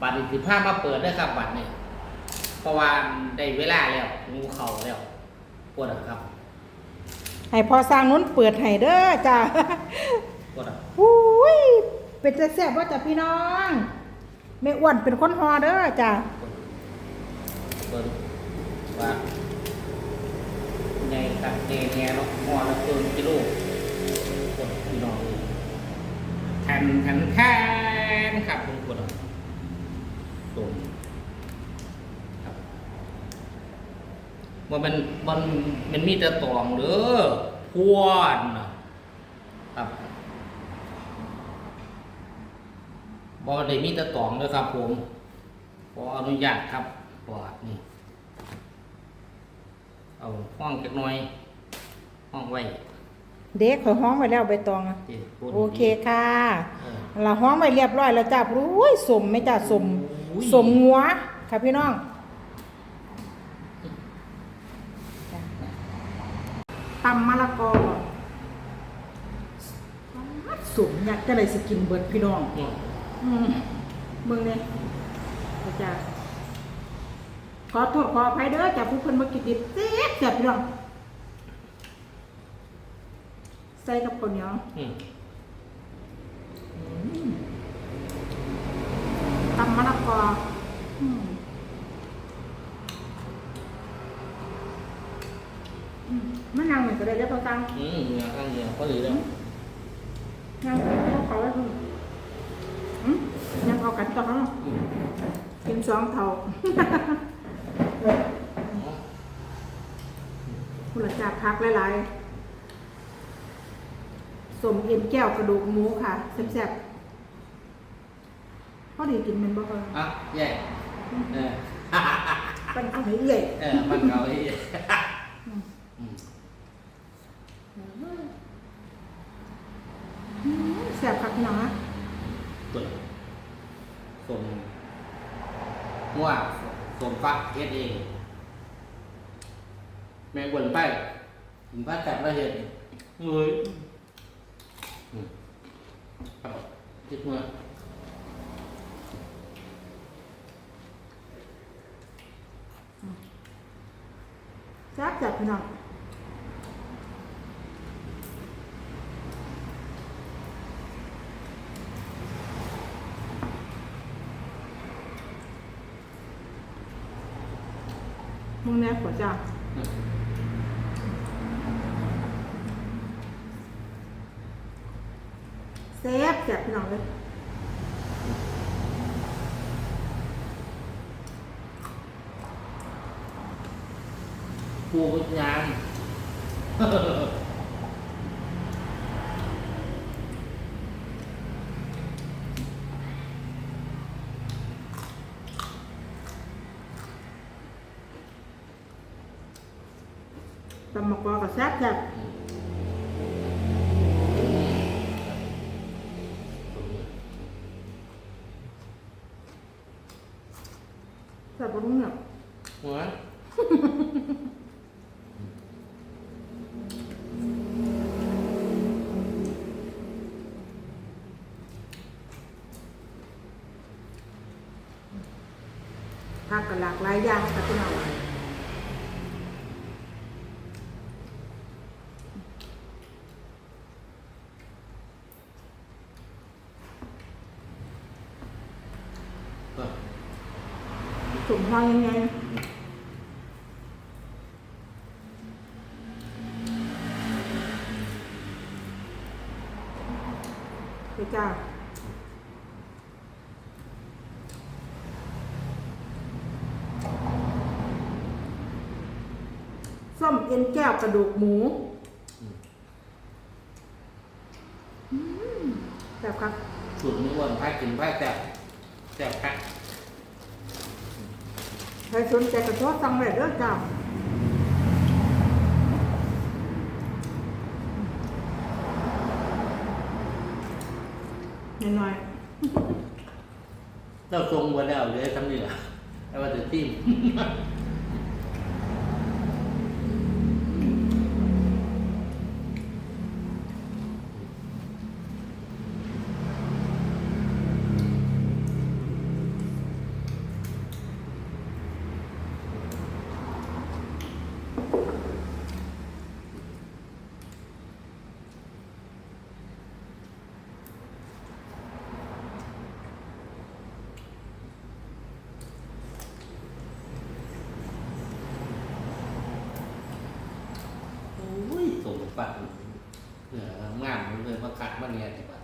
บัตรสิบห้ามาเปิดได้ครับบัตรนี่เพราะว่าได้เวลาแล้วงูเข่าแล้วปวดอะครับให้พอสร้างนู้นเปิดให้เด้อจ้าปวดอะอุ้ยเป็นจะแซ่บว่าจ้ะพี่น้องแม่อ้วนเป็นคนฮอเด้อจ้าเปิดว่าไงตักเงยแงเนาะหม้อละเกินกิโลปวดพี่น้องเลยแทนแทนแทนครับคุณปวดอะ ตุ่มครับว่ามันมันมันมีแต่ตองเด้อพวนน่ะครับบอได้มีแตะตองด้วยครับ ผมขออนุญาตครับบอดนี่เอาห้องจักหน่อย ห้องไว้ เด็กเขาห้องไว้แล้วใบตองอะที่พูดโอเคค่ะเออเราห้องไว้เรียบร้อยแล้วจ้าอุ้ยสมไหม่จ้าสม อุ้ยสมงัวค่ะพี่น้องตำมะละกอสมอยากจะได้สกินเบิร์ดพี่น้องอืมอืมมึงเนี่ยจ้าขอโทษขออภัยเด้อจ้าผู้คนมากินดิบเสียบเสียบพี่น้องใส่กับข้าวเหนียวอืม ตำมะละกอมะนาวเหมือนกันเลยเรียกว่าตังอืมเหงื่อข้างเหงื่อพอดีแล้วนาวเขาเขาไว้คุณอืมยังเอากันต่อเขาอืมกินสองเท่าคุณละจากพักหลายๆสมเอ็นแก้วกระดูกหมูค่ะแซ่บๆ พอดีกินแมันบ่เอออะแย่เออเป็นข้าวเหนียวใหญ่เออมันเก่าที่อืมแซ่บคักพี่น้องอะตัวสมมั่วสมฟักเฮ็ดเอง แม่งวนไปถึงบ้านจับแล้วเห็นเฮ้ยอืมครับคิดเมื่อ แซ่บจัดพี่น้องมึงแน่ขอจ้าอืมแซ่บจัดพี่น้องเลย ปูพุทธยานตำมะกอกกับแซ่บจัดแซ่บปรุงเนี่ย หัว ผักกับหลากหลายอย่างค่ะพี่น้องตัวสุ่มหอยยังไงไปจ้า ส้มเอ็นแก้วกระดูกหมูอืมแบบครับสุดมือวันพายกินพายแซ่บแซ่บคักใครสนใจกระโชดสั่งเลยเด้อจ้าหน่อยเราทรงไว้แล้วเหลยทำนี่แหละแต่ว่าจะติ้ม ปัดเหนืองามเลยมากัดมาเนี่ยที่ปัด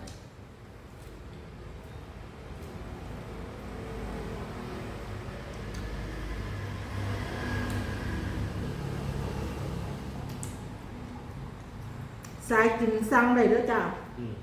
สายกินสั่งได้ด้วยจ้าอืม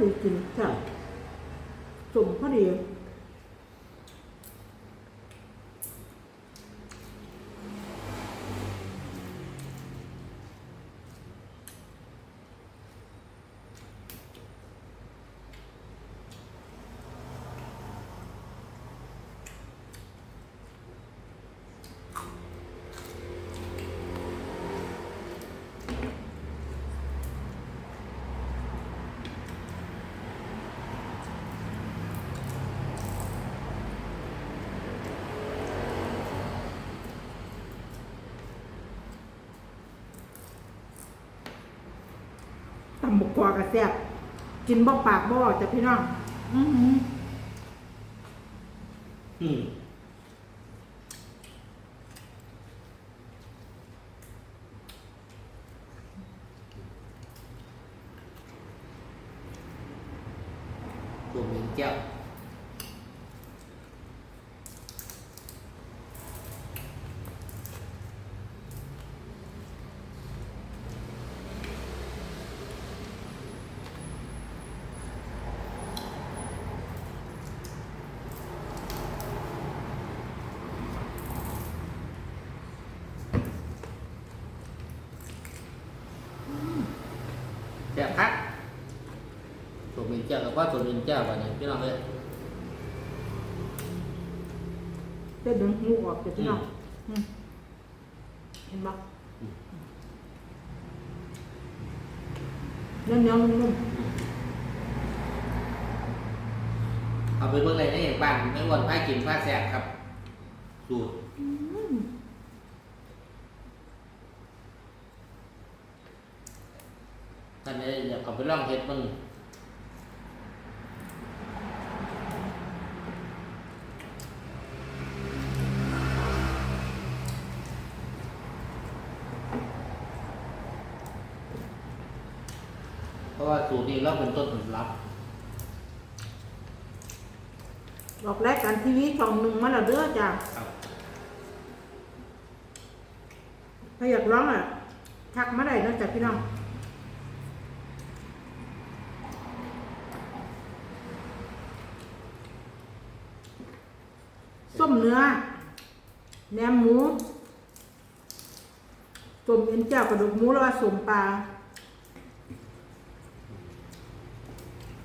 อืมพอดีกิงจ้ะจุ่มพอดียวำบกกวากระแซบกินบ่ปากบ่จ้ะพี่น้อง อือหือ อืมตัวมีแก้ว แซ่บคักตัวมี แก้วกับว่าตัวมีแก้ววันนี้พี่น้องเลยเต้นดึงหูออกจ้ะพี่น้องอืมเห็นบ่เนื้อเนื้อนุ่มเอาไปเบิ่งเลยในบ้านไม่อ้วนผ้ากินผ้าแซ่บครับ สูตรๆอืมท่านนี้อยากเอาไปลองเฮ็ดมึง ราะว่าสูตรนี้เราเป็นต้นผลลัพธ์ออกรายการทีวีช่องหนึ่งมาแล้วเด้อจ้ะครับถ้าอยากร้องอะทักมาได้เนาะจ้ะพี่น้องส้มเนื้อแหนมหมูส้มเอ็นเจ้ากระดูกหมูแล้วว่าส้มปลา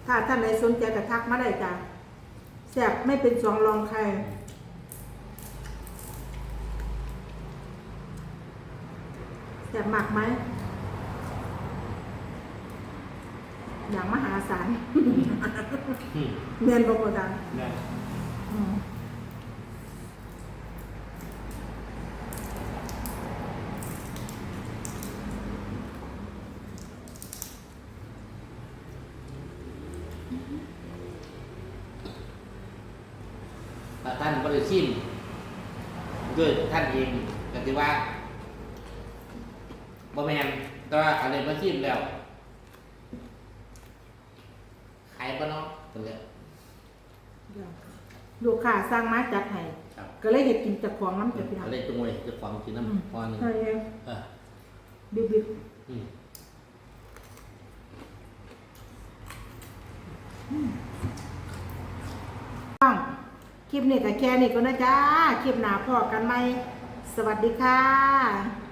ถ้าท่านใดสนใจก็ทักมาได้จ้ะแซ่บไม่เป็นสองรองใครแซ่บมากไหมอย่างมหาศาลอืมเมียนบอกว่าดัง ได้อืมถ้าท่านบริชิมด้วยท่านเองก็ถือว่าบ่แมนแต่ว่าอะไรมาชิมแล้วขายปะเนาะตัวเนี้ยลูกค้าสร้างมาจัดให้ครับก็เลยเห็ดกินจากของน้ำจากพี่น้องก็เลยจงไว้จะฟังกินอืมน้ำพอหนึ่งใช่เออบิบบิบอืมฟัง คลิปนี้ก็แค่นี้ก็นะจ้า คลิปหน้าพอกันไหม สวัสดีค่ะ